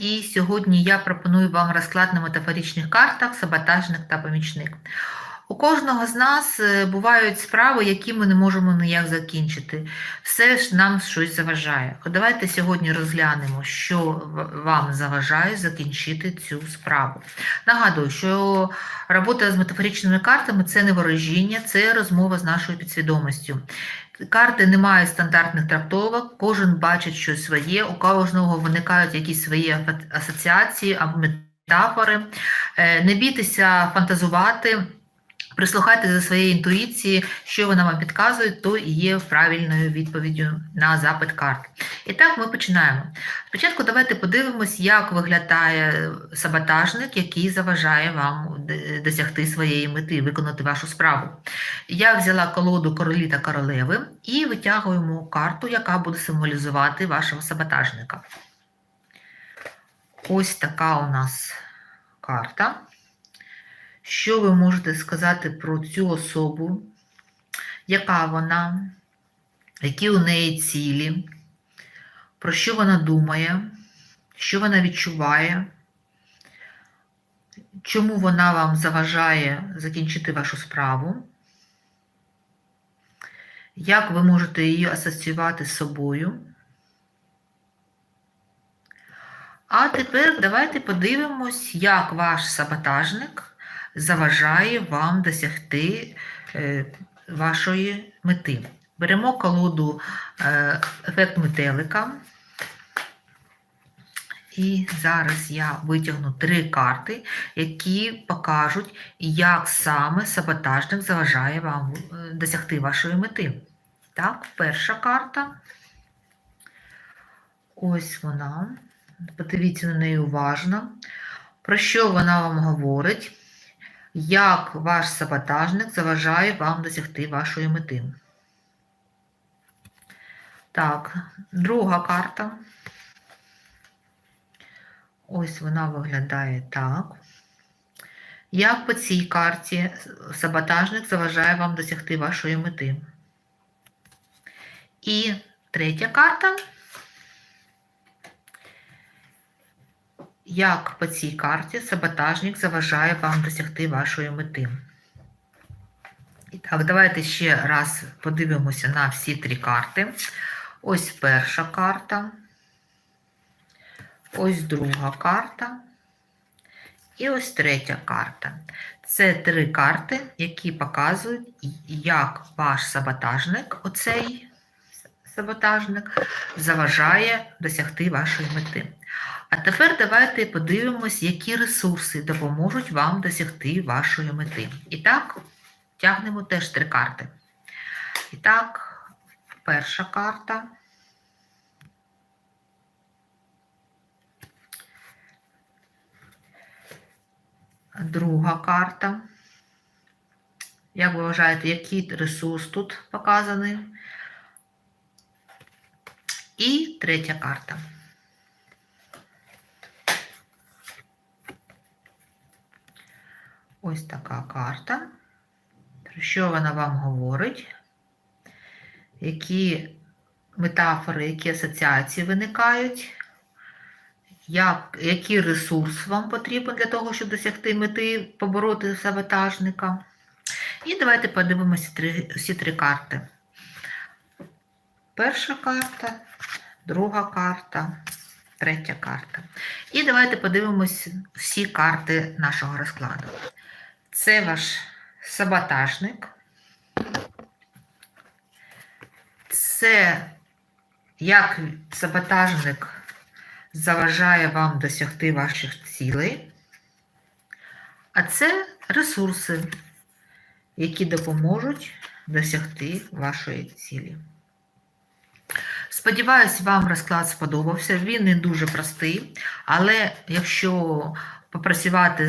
І сьогодні я пропоную вам розклад на метафоричних картах, саботажник та помічник. У кожного з нас е, бувають справи, які ми не можемо ніяк закінчити. Все ж нам щось заважає. Давайте сьогодні розглянемо, що вам заважає закінчити цю справу. Нагадую, що робота з метафоричними картами це не ворожіння, це розмова з нашою підсвідомістю. Карти не мають стандартних трактовок, кожен бачить щось своє, у кожного виникають якісь свої асоціації або метафори. Е, Не бійтеся фантазувати, прислухайтеся до своєї інтуїції, що вона вам підказує, то і є правильною відповіддю на запит карт. І так ми починаємо. Спочатку давайте подивимось, як виглядає саботажник, який заважає вам досягти своєї мети, виконати вашу справу. Я взяла колоду королі та королеви і витягуємо карту, яка буде символізувати вашого саботажника. Ось така у нас карта. Що ви можете сказати про цю особу? Яка вона? Які у неї цілі? Про що вона думає? Що вона відчуває? Чому вона вам заважає закінчити вашу справу? Як ви можете її асоціювати з собою? А тепер давайте подивимось, як ваш саботажник заважає вам досягти е, вашої мети. Беремо колоду е, ефект метелика. І зараз я витягну три карти, які покажуть, як саме саботажник заважає вам е, досягти вашої мети. Так, перша карта. Ось вона. Подивіться на неї уважно. Про що вона вам говорить? Як ваш саботажник заважає вам досягти вашої мети? Так, друга карта. Ось вона виглядає так. Як по цій карті саботажник заважає вам досягти вашої мети? І третя карта. Як по цій карті саботажник заважає вам досягти вашої мети? І так, давайте ще раз подивимося на всі три карти. Ось перша карта. Ось друга карта. І ось третя карта. Це три карти, які показують, як ваш саботажник, оцей саботажник, заважає досягти вашої мети. А тепер давайте подивимось, які ресурси допоможуть вам досягти вашої мети. І так, тягнемо теж три карти. І так, перша карта. Друга карта. Як ви вважаєте, який ресурс тут показаний? І третя карта. Ось така карта. Про що вона вам говорить? Які метафори, які асоціації виникають? Як, який ресурс вам потрібен для того, щоб досягти мети побороти саботажника? І давайте подивимося всі три карти. Перша карта, друга карта, третя карта. І давайте подивимось всі карти нашого розкладу. Це ваш саботажник. Це як саботажник заважає вам досягти ваших цілей. А це ресурси, які допоможуть досягти вашої цілі. Сподіваюсь, вам розклад сподобався. Він не дуже простий, але якщо попрацювати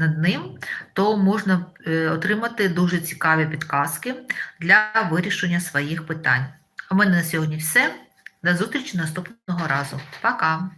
над ним, то можна е, отримати дуже цікаві підказки для вирішення своїх питань. У мене на сьогодні все. До зустрічі наступного разу. Пока!